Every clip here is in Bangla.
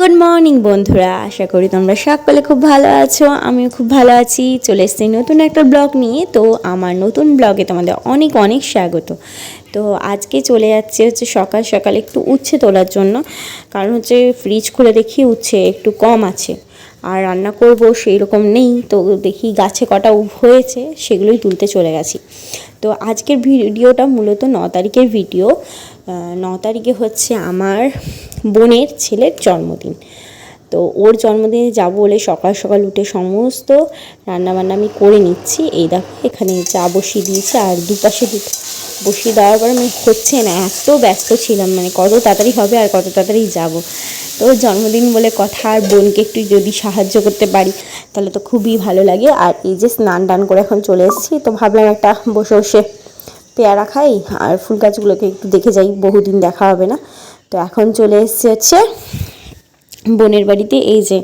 গুড মর্নিং বন্ধুরা। আশা করি তোমরা সকলে খুব ভালো আছো, আমিও খুব ভালো আছি। চলে এসেছি নতুন একটা ব্লগ নিয়ে। তো আমার নতুন ব্লগে তোমাদের অনেক অনেক স্বাগত। তো আজকে চলে যাচ্ছে হচ্ছে সকাল সকাল একটু উচ্ছে তোলার জন্য। কারণ হচ্ছে ফ্রিজ খুলে দেখি উচ্ছে একটু কম আছে। আর রান্না করব সেই রকম নেই। তো দেখি গাছে কটা হয়েছে, সেগুলোই তুলতে চলে গেছি। তো আজকের ভিডিওটা মূলত ন তারিখের ভিডিও। ন তারিখে হচ্ছে আমার বোনের ছেলের জন্মদিন। তো ওর জন্মদিনে যাব বলে সকাল সকাল উঠে সমস্ত রান্নাবান্না আমি করে নিচ্ছি। এই দেখো, এখানে চা বসিয়ে দিয়েছি আর দুপাশে বসিয়ে দেওয়ার পরে মানে হচ্ছে না, এত ব্যস্ত ছিলাম মানে কত তাড়াতাড়ি হবে আর কত তাড়াতাড়ি যাব। তো জন্মদিন বলে কথা আর বোনকে একটু যদি সাহায্য করতে পারি, তাহলে তো খুবই ভালো লাগে। আর এই যে স্নান টান করে এখন চলে এসেছি, তো ভাবলাম একটা বসে বসে পেয়ারা খাই, আর ফুল গাছগুলোকে একটু দেখে যাই, বহুদিন দেখা হবে না। তো এখন চলে এসেছে হচ্ছে বোনের বাড়িতে। এই যে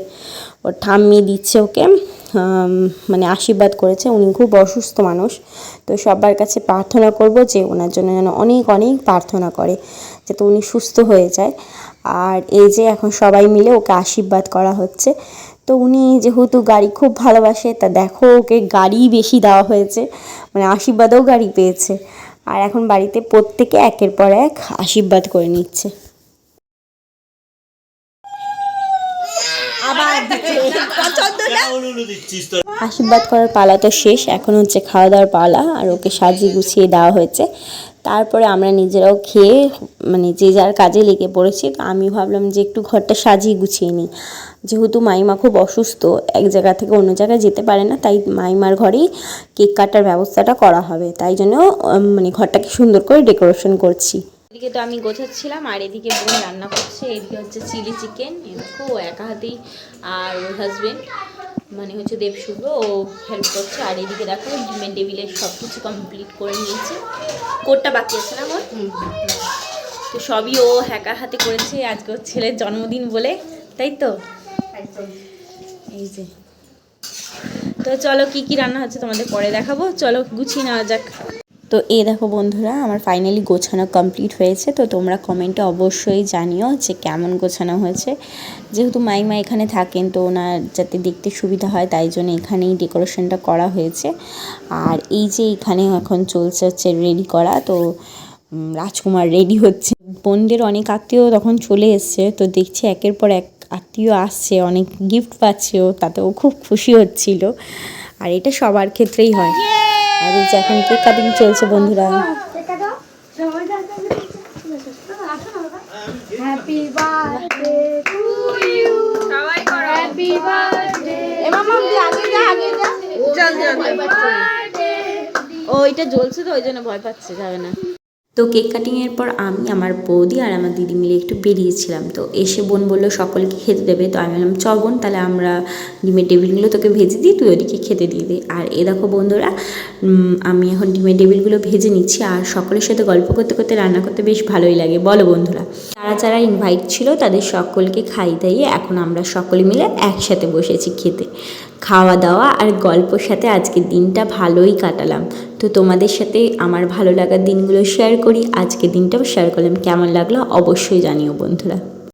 ওর ঠাম্মি দিচ্ছে ওকে মানে আশীর্বাদ করেছে। উনি খুব অসুস্থ মানুষ। তো সবার কাছে প্রার্থনা করব যে ওনার জন্য যেন অনেক অনেক প্রার্থনা করে, যাতে উনি সুস্থ হয়ে যায়। আর এই যে এখন সবাই মিলে ওকে আশীর্বাদ করা হচ্ছে। তো উনি যেহেতু গাড়ি খুব ভালোবাসে, তা দেখো ওকে গাড়ি বেশি দেওয়া হয়েছে। মানে আশীর্বাদও গাড়ি পেয়েছে। আর এখন বাড়িতে প্রত্যেকে একের পর এক আশীর্বাদ করে নিচ্ছে। আশীর্বাদ করার পালা তো শেষ। এখন হচ্ছে খাওয়া দাওয়ার পালা আর ওকে সাজিয়ে গুছিয়ে দেওয়া হয়েছে। তারপরে আমরা নিজেরাও খেয়ে মানে যে যার কাজে লেগে পড়েছি তো আমি ভাবলাম যে একটু ঘরটা সাজিয়ে গুছিয়ে নিই। যেহেতু মাইমা খুব অসুস্থ এক জায়গা থেকে অন্য জায়গায় যেতে পারে না তাই মাইমার ঘরেই কেক কাটার ব্যবস্থাটা করা হবে। তাই জন্য মানে ঘরটাকে সুন্দর করে ডেকোরেশন করছি। এদিকে তো আমি গোছাচ্ছিলাম আর এদিকে বোন রান্না করছে এদিকে হচ্ছে চিলি চিকেন দেখো ও একা হাতেই আর ওর হাজবেন্ড মানে হচ্ছে দেবশুভ্র ও হেল্প করছে আর এদিকে দেখো ডিমের টেবিলের সব কিছু কমপ্লিট করে নিয়েছে। কোডটা বাকি আছে না আমার তো সবই ও একা হাতে করেছে আজকে ওর ছেলের জন্মদিন বলে তাই তো? এই যে। তো চলো কি কি রান্না হচ্ছে তোমাদের পরে দেখাবো চলো গুছিয়ে নেওয়া যাক। তো এই দেখো বন্ধুরা, আমার ফাইনালি গোছানো কমপ্লিট হয়েছে। তো তোমরা কমেন্টে অবশ্যই জানিও যে কেমন গোছানো হয়েছে। যেহেতু মাইমা এখানে থাকেন, তো ওনার যাতে দেখতে সুবিধা হয়, তাই জন্য এখানেই ডেকোরেশনটা করা হয়েছে। আর এই যে এখানে এখন চলছে হচ্ছে রেডি করা, তো রাজকুমার রেডি হচ্ছে। বোনদের অনেক আত্মীয় তখন চলে এসছে, তো দেখছি একের পর এক আত্মীয় আসছে, অনেক গিফট পাচ্ছে ও, তাতেও খুব খুশি হচ্ছিল। আর এটা সবার ক্ষেত্রেই হয়। আর এই যে এখন কেক কাটিং চলছে বন্ধুরা। হ্যাপি বার্থডে টু ইউ সবাই করো। হ্যাপি বার্থডে এ মামা আগে যা আগে যা। চল চল। ও এটা জ্বলছে তো ওই জন্য ভয় পাচ্ছে যাবে না। তো কেক কাটিংয়ের পর আমি, আমার বৌদি আর আমার দিদি মিলে একটু বেরিয়েছিলাম। তো এসে বোন বলল, সকলকে খেতে দেবে। তো আমি বললাম চ বোন, তাহলে আমরা ডিমের টেবিলগুলো তোকে ভেজে দিই, তুই ওদিকে খেতে দিয়ে দে। আর এ দেখো বন্ধুরা আমি এখন ডিমের টেবিলগুলো ভেজে নিচ্ছি আর সকলের সাথে গল্প করতে করতে, রান্না করতে বেশ ভালোই লাগে। বলো বন্ধুরা, যারা যারা ইনভাইট ছিল, তাদের সকলকে খাই দাইয়ে এখন আমরা সকলে মিলে একসাথে বসেছি খেতে। খাওয়া দাওয়া আর গল্পর সাথে আজকের দিনটা ভালোই কাটালাম। তো তোমাদের সাথে আমার ভালো লাগার দিনগুলো শেয়ার করি। আজকে দিনটাও শেয়ার করলাম। কেমন লাগল অবশ্যই জানিও বন্ধুরা।